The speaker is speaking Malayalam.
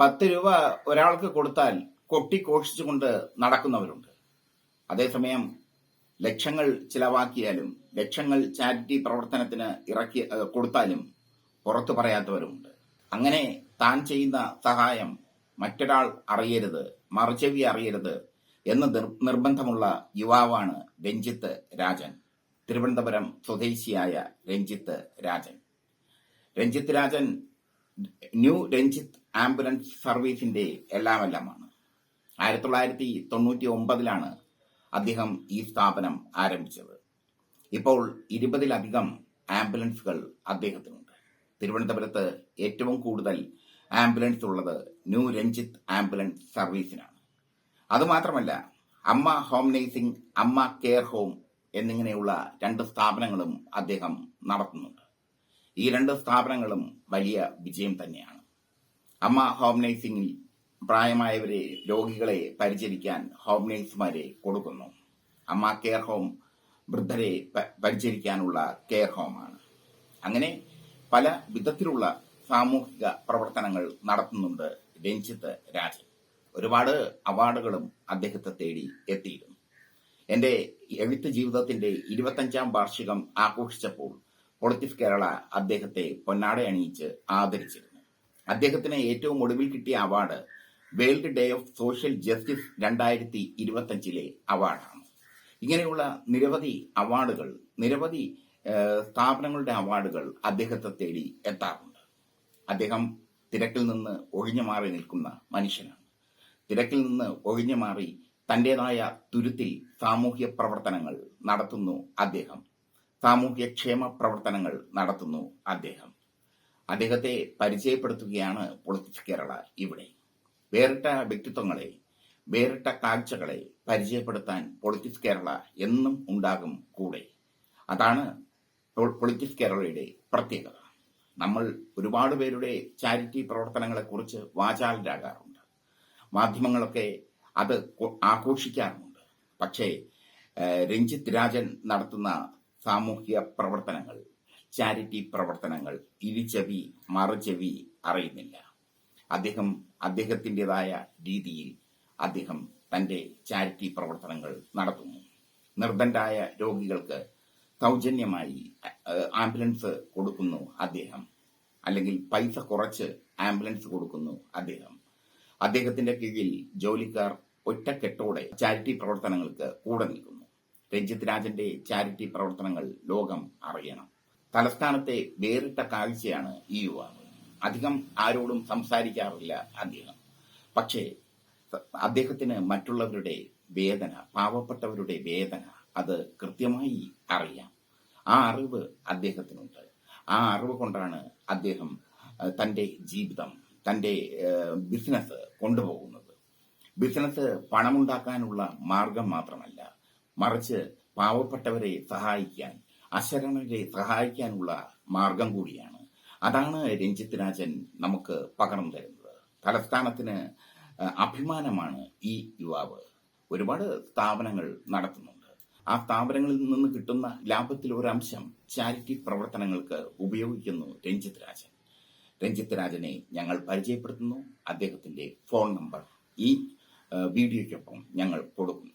പത്ത് രൂപ ഒരാൾക്ക് കൊടുത്താൽ കൊട്ടിഘോഷിച്ചുകൊണ്ട് നടക്കുന്നവരുണ്ട്. അതേസമയം ലക്ഷങ്ങൾ ചിലവാക്കിയാലും ലക്ഷങ്ങൾ ചാരിറ്റി പ്രവർത്തനത്തിന് ഇറക്കി കൊടുത്താലും പുറത്തു പറയാത്തവരുമുണ്ട്. അങ്ങനെ താൻ ചെയ്യുന്ന സഹായം മറ്റൊരാൾ അറിയരുത് മറിച്ചവി അറിയരുത് എന്ന് നിർബന്ധമുള്ള യുവാവാണ് രഞ്ജിത്ത് രാജൻ. തിരുവനന്തപുരം സ്വദേശിയായ രഞ്ജിത്ത് രാജൻ. രഞ്ജിത്ത് രാജൻ ന്യൂ രഞ്ജിത്ത് ആംബുലൻസ് സർവീസിന്റെ എല്ലാമെല്ലാമാണ്. ആയിരത്തി തൊള്ളായിരത്തി തൊണ്ണൂറ്റി ഒമ്പതിലാണ് അദ്ദേഹം ഈ സ്ഥാപനം ആരംഭിച്ചത്. ഇപ്പോൾ ഇരുപതിലധികം ആംബുലൻസുകൾ അദ്ദേഹത്തിനുണ്ട്. തിരുവനന്തപുരത്ത് ഏറ്റവും കൂടുതൽ ആംബുലൻസ് ഉള്ളത് ന്യൂ രഞ്ജിത്ത് ആംബുലൻസ് സർവീസിനാണ്. അതുമാത്രമല്ല Amma home nursing Amma care home എന്നിങ്ങനെയുള്ള രണ്ട് സ്ഥാപനങ്ങളും അദ്ദേഹം നടത്തുന്നുണ്ട്. ഈ രണ്ട് സ്ഥാപനങ്ങളും വലിയ വിജയം തന്നെയാണ്. അമ്മ ഹോം നേഴ്സിംഗിൽ പ്രായമായവരെ രോഗികളെ പരിചരിക്കാൻ ഹോം നേഴ്സുമാരെ കൊടുക്കുന്നു. അമ്മ കെയർ ഹോം വൃദ്ധരെ പരിചരിക്കാനുള്ള കെയർ ഹോമാണ്. അങ്ങനെ പല വിധത്തിലുള്ള സാമൂഹിക പ്രവർത്തനങ്ങൾ നടത്തുന്നുണ്ട് രഞ്ജിത്ത് രാജൻ. ഒരുപാട് അവാർഡുകളും അദ്ദേഹത്തെ തേടി എത്തിയിരുന്നു. എന്റെ എഴുത്ത് ജീവിതത്തിന്റെ ഇരുപത്തഞ്ചാം വാർഷികം ആഘോഷിച്ചപ്പോൾ പൊളിറ്റിക്സ് കേരള അദ്ദേഹത്തെ പൊന്നാട അണിയിച്ച് ആദരിച്ചിരുന്നു. അദ്ദേഹത്തിന് ഏറ്റവും ഒടുവിൽ കിട്ടിയ award world day of social justice രണ്ടായിരത്തി ഇരുപത്തഞ്ചിലെ അവാർഡാണ്. ഇങ്ങനെയുള്ള നിരവധി അവാർഡുകൾ നിരവധി സ്ഥാപനങ്ങളുടെ അവാർഡുകൾ അദ്ദേഹത്തെ തേടി എത്താറുണ്ട്. അദ്ദേഹം തിരക്കിൽ നിന്ന് ഒഴിഞ്ഞു മാറി നിൽക്കുന്ന മനുഷ്യനാണ്. തിരക്കിൽ നിന്ന് ഒഴിഞ്ഞു മാറി തന്റേതായ തുരുത്തിൽ സാമൂഹ്യ പ്രവർത്തനങ്ങൾ നടത്തുന്നു അദ്ദേഹം. സാമൂഹ്യക്ഷേമ പ്രവർത്തനങ്ങൾ നടത്തുന്നു അദ്ദേഹം. അദ്ദേഹത്തെ പരിചയപ്പെടുത്തുകയാണ് പൊളിറ്റിക്സ് കേരള ഇവിടെ. വേറിട്ട വ്യക്തിത്വങ്ങളെ വേറിട്ട കാഴ്ചകളെ പരിചയപ്പെടുത്താൻ പൊളിറ്റിക്സ് കേരള എന്നും ഉണ്ടാകും കൂടെ. അതാണ് പൊളിറ്റിക്സ് കേരളയുടെ പ്രത്യേകത. നമ്മൾ ഒരുപാട് പേരുടെ ചാരിറ്റി പ്രവർത്തനങ്ങളെക്കുറിച്ച് വാചാലരാകാറുണ്ട്. മാധ്യമങ്ങളൊക്കെ അത് ആഘോഷിക്കാറുമുണ്ട്. പക്ഷേ രഞ്ജിത് രാജൻ നടത്തുന്ന സാമൂഹിക പ്രവർത്തനങ്ങൾ ചാരിറ്റി പ്രവർത്തനങ്ങൾ ഇരുചെവി മറുചെവി അറിയുന്നില്ല. അദ്ദേഹം അദ്ദേഹത്തിന്റെതായ രീതിയിൽ അദ്ദേഹം തന്റെ ചാരിറ്റി പ്രവർത്തനങ്ങൾ നടത്തുന്നു. നിർദ്ധരായ രോഗികൾക്ക് സൗജന്യമായി ആംബുലൻസ് കൊടുക്കുന്നു അദ്ദേഹം. അല്ലെങ്കിൽ പൈസ കുറച്ച് ആംബുലൻസ് കൊടുക്കുന്നു അദ്ദേഹം. അദ്ദേഹത്തിന്റെ കീഴിൽ ജോലിക്കാർ ഒറ്റക്കെട്ടോടെ ചാരിറ്റി പ്രവർത്തനങ്ങൾക്ക് കൂടെ നിൽക്കുന്നു. രഞ്ജിത്ത് രാജന്റെ ചാരിറ്റി പ്രവർത്തനങ്ങൾ ലോകം അറിയണം. തലസ്ഥാനത്തെ വേറിട്ട കാഴ്ചയാണ് ഈ യുവാവ്. അധികം ആരോടും സംസാരിക്കാറില്ല അദ്ദേഹം. പക്ഷേ അദ്ദേഹത്തിന് മറ്റുള്ളവരുടെ വേദന പാവപ്പെട്ടവരുടെ വേദന അത് കൃത്യമായി അറിയാം. ആ അറിവ് അദ്ദേഹത്തിനുണ്ട്. ആ അറിവ് കൊണ്ടാണ് അദ്ദേഹം തന്റെ ജീവിതം തന്റെ ബിസിനസ് കൊണ്ടുപോകുന്നത്. ബിസിനസ് പണമുണ്ടാക്കാനുള്ള മാർഗം മാത്രമല്ല മറിച്ച് പാവപ്പെട്ടവരെ സഹായിക്കാൻ അശരണരെ സഹായിക്കാനുള്ള മാർഗം കൂടിയാണ്. അതാണ് രഞ്ജിത്ത് രാജൻ നമുക്ക് പകർന്നു തരുന്നത്. തലസ്ഥാനത്തിന് അഭിമാനമാണ് ഈ യുവാവ്. ഒരുപാട് സ്ഥാപനങ്ങൾ നടത്തുന്നുണ്ട്. ആ സ്ഥാപനങ്ങളിൽ നിന്ന് കിട്ടുന്ന ലാഭത്തിൽ ഒരംശം ചാരിറ്റി പ്രവർത്തനങ്ങൾക്ക് ഉപയോഗിക്കുന്നു രഞ്ജിത്ത് രാജൻ. രഞ്ജിത്ത് രാജനെ ഞങ്ങൾ പരിചയപ്പെടുത്തുന്നു. അദ്ദേഹത്തിന്റെ ഫോൺ നമ്പർ ഈ വീഡിയോയ്ക്കൊപ്പം ഞങ്ങൾ കൊടുക്കുന്നു.